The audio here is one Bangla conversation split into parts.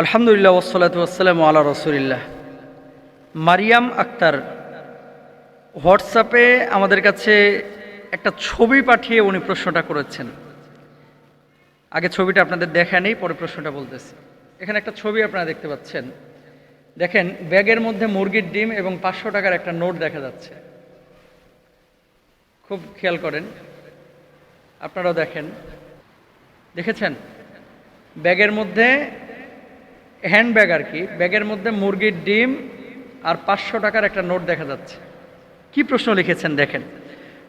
আলহামদুলিল্লাহ ওসলাত ওসালাম আল্লাহ রসুলিল্লাহ। মারিয়াম আক্তার, হোয়াটসঅ্যাপে আমাদের কাছে একটা ছবি পাঠিয়ে উনি প্রশ্নটা করেছেন। আগে ছবিটা আপনাদের দেখা নেই, পরে প্রশ্নটা বলতেছি। এখানে একটা ছবি আপনারা দেখতে পাচ্ছেন। দেখেন, ব্যাগের মধ্যে মুরগির ডিম এবং পাঁচশো টাকার একটা নোট দেখা যাচ্ছে। খুব খেয়াল করেন। আপনারাও দেখেন। দেখেছেন? ব্যাগের মধ্যে হ্যান্ড ব্যাগ আর কি, ব্যাগের মধ্যে মুরগির ডিম আর পাঁচশো টাকার একটা নোট দেখা যাচ্ছে। কি প্রশ্ন লিখেছেন দেখেন।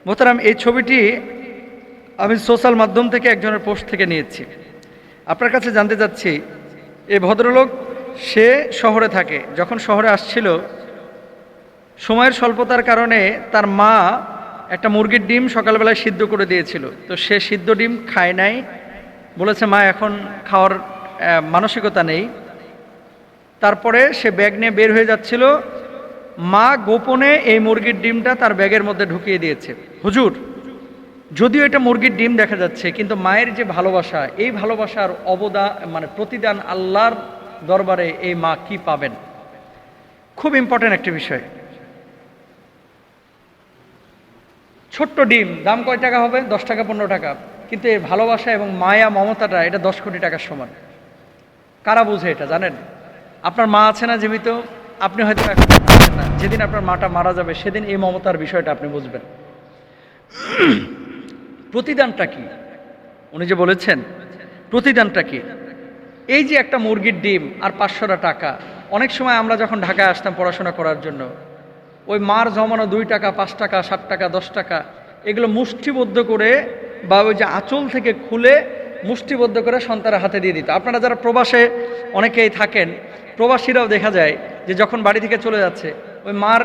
মোতারাম এই ছবিটি আমি সোশ্যাল মাধ্যম থেকে একজনের পোস্ট থেকে নিয়েছি। আপনার কাছে জানতে চাচ্ছি এই ভদ্রলোক, সে শহরে থাকে, যখন শহরে আসছিল, সময়ের স্বল্পতার কারণে তার মা একটা মুরগির ডিম সকালবেলায় সিদ্ধ করে দিয়েছিল। তো সে সিদ্ধ ডিম খায় নাই, বলেছে, মা, এখন খাওয়ার মানসিকতা নেই। তারপরে সে ব্যাগ নিয়ে বের হয়ে যাচ্ছিল। মা গোপনে এই মুরগির ডিমটা তার ব্যাগের মধ্যে ঢুকিয়ে দিয়েছে। হুজুর, যদিও এটা মুরগির ডিম দেখা যাচ্ছে, কিন্তু মায়ের যে ভালোবাসা, এই ভালোবাসার অবদা মানে প্রতিদান আল্লাহর দরবারে এই মা কি পাবেন? খুব ইম্পর্টেন্ট একটি বিষয়। ছোট্ট ডিম, দাম কয় টাকা হবে? দশ টাকা, পনেরো টাকা। কিন্তু এর ভালোবাসা এবং মায়া, মমতাটা, এটা দশ কোটি টাকার সমান। কারা বুঝে এটা, জানেন? আপনার মা আছে না জীবিত, আপনি হয়তো এখন না। যেদিন আপনার মাটা মারা যাবে, সেদিন এই মমতার বিষয়টা আপনি বুঝবেন। প্রতিদানটা কি? উনি যে বলেছেন, প্রতিদানটা কি? এই যে একটা মুরগির ডিম আর পাঁচশোটা টাকা, অনেক সময় আমরা যখন ঢাকায় আসতাম পড়াশোনা করার জন্য, ওই মার জমানো দুই টাকা, পাঁচ টাকা সাত টাকা, দশ টাকা, এগুলো মুষ্টিবদ্ধ করে বা ওই যে আঁচল থেকে খুলে মুষ্টিবদ্ধ করে সন্তানের হাতে দিয়ে দিত। আপনারা যারা প্রবাসে অনেকেই থাকেন, প্রবাসীরাও দেখা যায় যে যখন বাড়ি থেকে চলে যাচ্ছে, ওই মার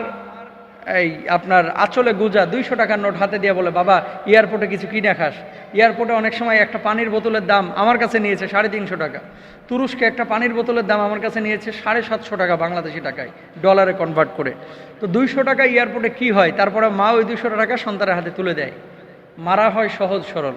এই আপনার আঁচলে গুজা দুইশো টাকার নোট হাতে দিয়ে বলে, বাবা, এয়ারপোর্টে কিছু কিনে খাস। এয়ারপোর্টে অনেক সময় একটা পানির বোতলের দাম আমার কাছে নিয়েছে সাড়ে তিনশো টাকা। তুরস্কে একটা পানির বোতলের দাম আমার কাছে নিয়েছে সাড়ে সাতশো টাকা বাংলাদেশি টাকায়, ডলারে কনভার্ট করে। তো দুইশো টাকা এয়ারপোর্টে কি হয়? তারপরে মা ওই দুইশো টাকা সন্তানের হাতে তুলে দেয়। মারা হয় সহজ সরল।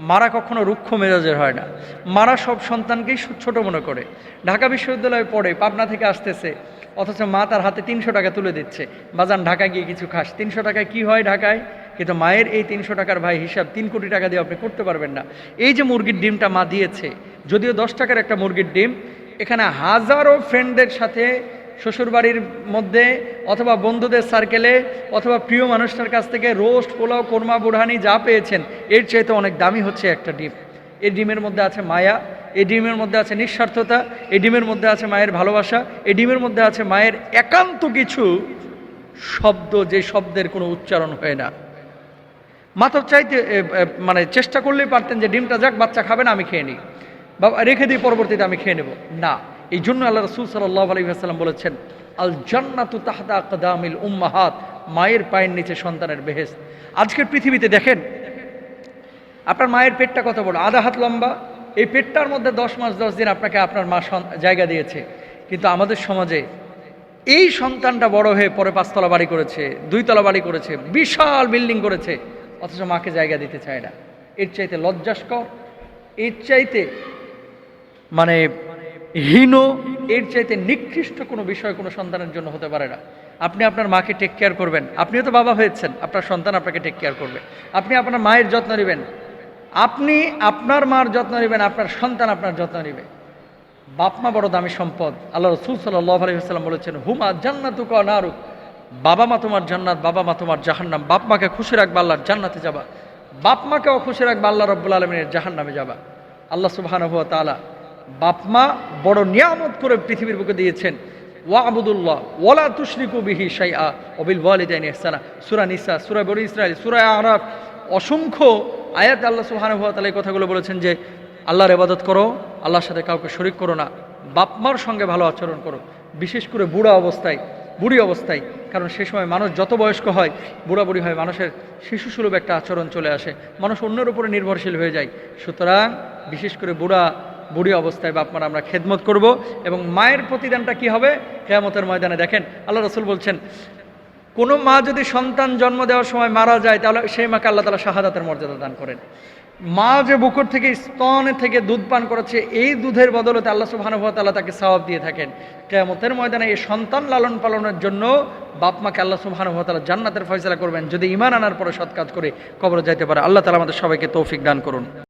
মারা কখনো রুক্ষ মেজাজের হয় না। মারা সব সন্তানকেই ছোট মনে করে। ঢাকা বিশ্ববিদ্যালয়ে পড়ে, পাবনা থেকে আসতেছে, অথচ মা তার হাতে তিনশো টাকা তুলে দিচ্ছে। বাজান ঢাকা গিয়ে কিছু খাস। তিনশো টাকায় কি হয় ঢাকায়? কিন্তু মায়ের এই তিনশো টাকার ভাই হিসাব তিন কোটি টাকা দিয়ে আপনি করতে পারবেন না। এই যে মুরগির ডিমটা মা দিয়েছে, যদিও দশ টাকার একটা মুরগির ডিম, এখানে হাজারো ফ্রেন্ডদের সাথে শ্বশুরবাড়ির মধ্যে অথবা বন্ধুদের সার্কেলে অথবা প্রিয় মানুষটার কাছ থেকে রোস্ট পোলাও, কোরমা, বুড়হানি যা পেয়েছেন, এর চাইতে অনেক দামি হচ্ছে একটা ডিম। এই ডিমের মধ্যে আছে মায়া, এই ডিমের মধ্যে আছে নিঃস্বার্থতা, এই ডিমের মধ্যে আছে মায়ের ভালোবাসা, এই ডিমের মধ্যে আছে মায়ের একান্ত কিছু শব্দ যে শব্দের কোনো উচ্চারণ হয় না। মাথা চাইতে মানে চেষ্টা করলেই পারতেন যে ডিমটা যাক, বাচ্চা খাবে না, আমি খেয়ে নিই। বা রেখে দিই, পরবর্তীতে আমি খেয়ে নেব। না। এই জন্য আল্লাহ রসুল সাল্লাহ আলহিহাস্লাম বলেছেন, আল জান্নাতু তাহদা কদামিল উম্মাহাত মায়ের পায়ের নিচে সন্তানের বেহেস আজকের পৃথিবীতে দেখেন, আপনার মায়ের পেটটা কত বড়? আধা হাত লম্বা। এই পেটটার মধ্যে দশ মাস, দশ দিন আপনাকে আপনার মা জায়গা দিয়েছে। কিন্তু আমাদের সমাজে এই সন্তানটা বড় হয়ে পরে পাঁচতলা বাড়ি করেছে, দুইতলা বাড়ি করেছে, বিশাল বিল্ডিং করেছে, অথচ মাকে জায়গা দিতে চায় না। এর চাইতে লজ্জাস্কর, এর চাইতে মানে হীন, এর চাইতে নিকৃষ্ট কোনো বিষয় কোনো সন্তানের জন্য হতে পারে না। আপনি আপনার মাকে টেক কেয়ার করবেন। আপনিও তো বাবা হয়েছেন, আপনার সন্তান আপনাকে টেক কেয়ার করবে। আপনি আপনার মায়ের যত্ন নেবেন। আপনি আপনার মার যত্ন নেবেন, আপনার সন্তান আপনার যত্ন নেবে। বাপমা বড় দামি সম্পদ। আল্লাহ রসুল সাল্লাহ আলহিহাস্লাম বলেছেন, হুমা জান্নাতু ক নারু বাবা মা তোমার জান্নাত, বাবা মা তোমার জাহান্নাম। বাপ মাকে খুশি রাখবা, আল্লাহর জান্নাতে যাবা। বাপ মাকেও খুশি রাখবা, আল্লাহ রব্বুল আলমিনের জাহান্নামে যাবা। আল্লাহ সুবহানাহু ওয়া তাআলা বাপ মা বড় নিয়ামত করে পৃথিবীর বুকে দিয়েছেন। ওয়া আবুদুল্লাহ ওয়ালা তুশরিকু বিহি শাইআ অবিল ওয়ালিদাইনি ইহসানা। সূরা নিসা, সূরা বনি ইসরাইল সূরা আরাফ, অসংখ্য আয়াত আল্লাহ সুবহানাহু ওয়া এই কথাগুলো বলেছেন যে, আল্লাহর ইবাদত করো, আল্লাহর সাথে কাউকে শরিক করো না। বাপ মার সঙ্গে ভালো আচরণ করো। বিশেষ করে বুড়া অবস্থায়, বুড়ি অবস্থায়, কারণ সে সময় মানুষ যত বয়স্ক হয় বুড়া বুড়ি হয় মানুষের শিশুসুলভ একটা আচরণ চলে আসে। মানুষ অন্যের উপরে নির্ভরশীল হয়ে যায়। সুতরাং বিশেষ করে বুড়া বুড়ি অবস্থায় বাপ মার আমরা খেদমত করব এবং মায়ের প্রতিদানটা কি হবে? কেয়ামতের ময়দানে। দেখেন, আল্লাহ রসুল বলছেন, কোনো মা যদি সন্তান জন্ম দেওয়ার সময় মারা যায়, তাহলে সেই মাকে আল্লাহ তালা শাহাদাতের মর্যাদা দান করেন। মা যে বুকুর থেকে স্তনে থেকে দুধ পান করেছে, এই দুধের বদলতে আল্লাহ তাআলা তাকে সওয়াব দিয়ে থাকেন। কেয়ামতের ময়দানে এই সন্তান লালন পালনের জন্য বাপ মাকে আল্লাহ তাআলা জান্নাতের ফয়সলা করবেন। যদি ইমান আনার পরে সৎ কাজ করে কবরে যাইতে পারে, আল্লাহ তালা আমাদের সবাইকে তৌফিক দান করুন।